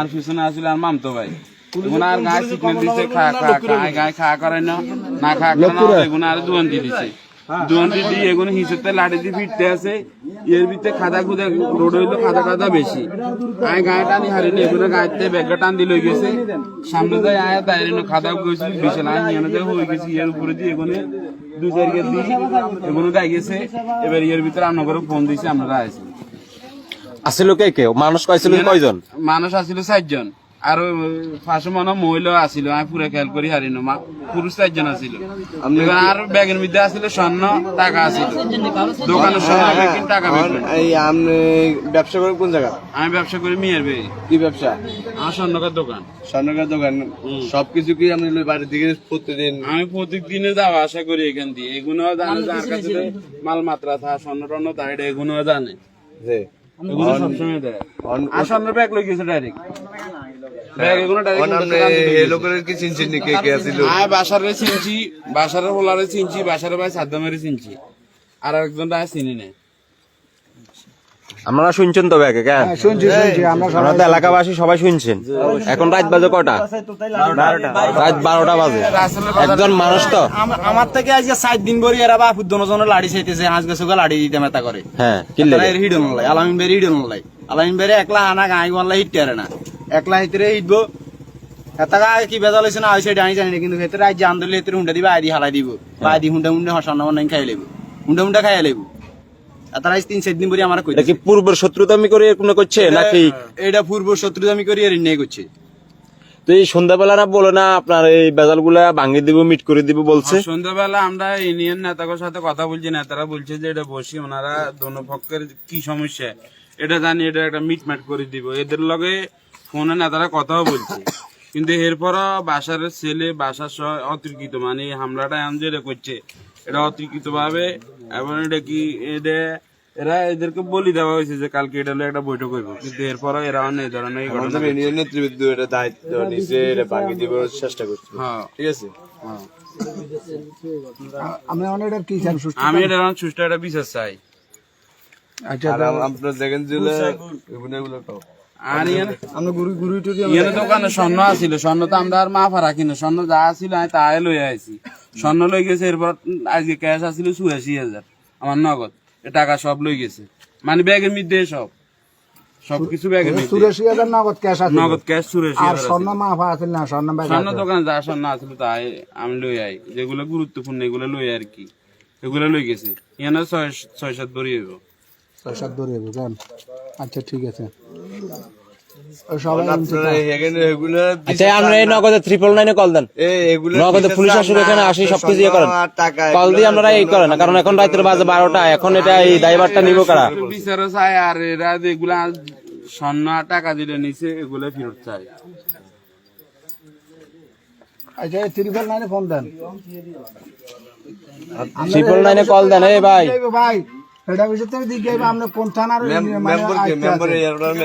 আর পিছনে আসলে আর মামতো ভাই। এগুলো গায়ে সিগন্যাল দিছে খা খা খায় গায়ে খা করে না। না খা করে না এগুলো দুয়ান দিয়ে দিছে। দুয়ান দিয়ে দিয়ে এগুলো হিসেবে লাড়ি দিয়ে ফিরতে আছে। এর ভিতরে খাদা খুদা রোড হইল খাদা খাদা বেশি। আয় গায়ে টানি হারিনি এগুলো গায়ে ব্যাগটা টান দিলে গেছে। সামনে যায় আয় তাই খাদা গেছিল বিশাল আয় নিয়ে যায় হয়ে গেছে। এর উপরে দিয়ে এগুলো দু চার এগুলো গাই গেছে। এবার এর ভিতরে আমরা করে ফোন দিয়েছি আমরা আছি আসিল কে কেউ মানুষ কয়ছিল কয়জন? মানুষ আছিল চারজন। আর পাঁচশো মনে মহিলা আছিল আমি পুরো খেয়াল করি হারিনো মা। পুরুষ চারজন আছিল। এবার আর ব্যাগের মধ্যে আছিল স্বর্ণ টাকা আছিল। দোকানের স্বর্ণ টাকা এই আপনি ব্যবসা করেন কোন জায়গা? আমি ব্যবসা করি মেয়ের বে কি ব্যবসা? আমার স্বর্ণকার দোকান। স্বর্ণকার দোকান। সবকিছু কি আপনি বাড়ি থেকে প্রতিদিন? আমি প্রত্যেক দিনে যাওয়া আশা করি এখান দিয়ে। এগুলো জানে যার কাছে মাল মাত্রা থা স্বর্ণ টর্ণ তা এটা এগুলো জানে। যে ব্যাগ লই গেছে ডাইরেক্ট বাসারে চিনছি বাসারে হোলারে চিনছি বাসারে ভাই সাদ্দামেরে চিনছি। আর একজন চিনি না আপনারা শুনছেন তো ব্যাগে কেন শুনছি শুনছি আমরা আমরা তো এলাকাবাসী সবাই শুনছেন। এখন রাত বাজে কটা? রাত বারোটা। বাজে। একজন মানুষ তো। আমার থেকে আজকে সাত দিন বরি এরা বাপুর দোনো লাড়ি চাইতেছে হাঁস গেছে লাড়ি দিতে মেতা করে। হ্যাঁ হিডন লাই আলামিন বেরি হিডন লাই আলামিন বেরি একলা আনা গাই গল্লা হিট না। একলা হিতরে হিটবো। এটা কি বেজাল হয়েছে না হয়েছে আমি জানি না কিন্তু ভেতরে আজ জান ধরলে ভেতরে হুন্ডা দিবে আদি হালাই দিব। বা আদি হুন্ডা হুন্ডা হসান খাই লেবো। হুন্ডা হুন্ডা খাই লেবো। তারা তিন চার দিন বরি আমার কই এটা কি পূর্বের শত্রুতা করে কোনো করছে নাকি? এটা পূর্ব শত্রু আমি এর নিয়ে করছে। তো এই সন্ধ্যাবেলা না বলে না আপনার এই বেজালগুলা ভাঙিয়ে দিব মিট করে দিব বলছে? সন্ধ্যাবেলা আমরা ইউনিয়ন নেতাদের সাথে কথা বলছি নেতারা বলছে যে এটা বসি ওনারা দোনো পক্ষের কি সমস্যা? এটা জানি এটা একটা মিটমাট করে দিব। এদের লগে ফোনে নেতারা কথাও বলছে। কিন্তু এরপর বাসার ছেলে বাসার সহ অতর্কিত মানে হামলাটা এমন করছে। এটা অতর্কিত ভাবে এবং এটা কি এটা এরা এদেরকে বলি দেওয়া হয়েছে যে কালকে এটা হলো একটা বৈঠক হইব। কিন্তু এরপরও এরা অনেক ধরনের ঘটনা ইউনিয়ন নেতৃবৃন্দ এটা দায়িত্ব নিচে এটা ভাঙিয়ে দিবার চেষ্টা করছে। হ্যাঁ। ঠিক আছে? হ্যাঁ আমরা অনেক কি চান সুস্থ আমি এটা একটা বিচার চাই। আচ্ছা আর আম- আপনার দেখেন যে এগুলো এগুলো তো। আর আমরা গুরু গুরু টুরি ইয়ানে দোকানে স্বর্ণ আছিল স্বর্ণ তো আমরা আর মাফা রাখি না স্বর্ণ যা আছিল আমি তাই লই আইছি। স্বর্ণ লই গেছে এরপর আজকে ক্যাশ আছিল চুরাশি হাজার আমার নগদ। টাকা সব লই গেছে। মানে ব্যাগের মধ্যে সব। সবকিছু ব্যাগের মধ্যে। চুরাশি হাজার নগদ ক্যাশ আছে। নগদ ক্যাশ চুরাশি আর স্বর্ণ মাফা আছে না স্বর্ণ ব্যাগ স্বর্ণ দোকান যা স্বর্ণ তাই আমি লই আই। যেগুলো গুরুত্বপূর্ণ এগুলো লই আর কি। এগুলো লই গেছে। এখানে ছয় ছয় সাত ভরি হইব। ছয় সাত ধরে বুঝলেন আচ্ছা ঠিক আছে। আচ্ছা আমরা এই নগদে ট্রিপল নাইনে কল দেন। এই নগদে পুলিশ আসলে এখানে আসি সবকিছু ইয়ে করেন। কল দিয়ে আপনারা এই করেন কারণ এখন রাতের বাজে বারোটা এখন এটা এই ড্রাইভারটা নিব কারা? বিচারও চাই আর এরা যেগুলা স্বর্ণ টাকা দিলে নিচে এগুলো ফেরত চাই। আচ্ছা ত্রিপল নাইনে ফোন দেন। ট্রিপল নাইনে কল দেন এই ভাই ভাই। এটা বিষয় থেকে দিকে যাইবো আমরা কোন থানার মানে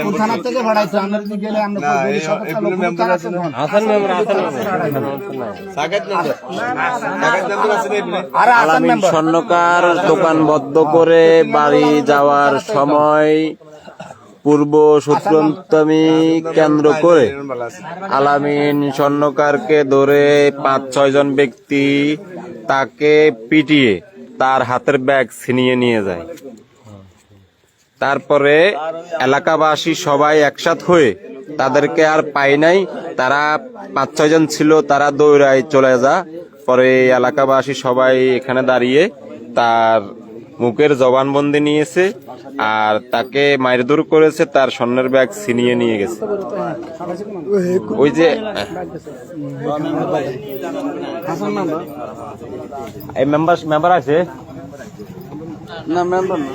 কোন থানার থেকে ভাড়াইছে? আমরা দিকে গেলে আমরা স্বর্ণকার দোকান বদ্ধ করে বাড়ি যাওয়ার সময় পূর্ব সূত্রন্তমি কেন্দ্র করে আলামিন স্বর্ণকারকে ধরে পাঁচ ছয় জন ব্যক্তি তাকে পিটিয়ে তার হাতের ব্যাগ ছিনিয়ে নিয়ে যায়। তারপরে এলাকাবাসী সবাই একসাথ হয়ে তাদেরকে আর পাই নাই। তারা পাঁচ ছয়জন ছিল, তারা দৌড়ায় চলে যা পরে এলাকাবাসী সবাই এখানে দাঁড়িয়ে তার মুখের জবানবন্দি নিয়েছে আর তাকে মারধর করেছে তার স্বর্ণের ব্যাগ ছিনিয়ে নিয়ে গেছে। ওই যে এই মেম্বার মেম্বার আছে? না মেম্বার না।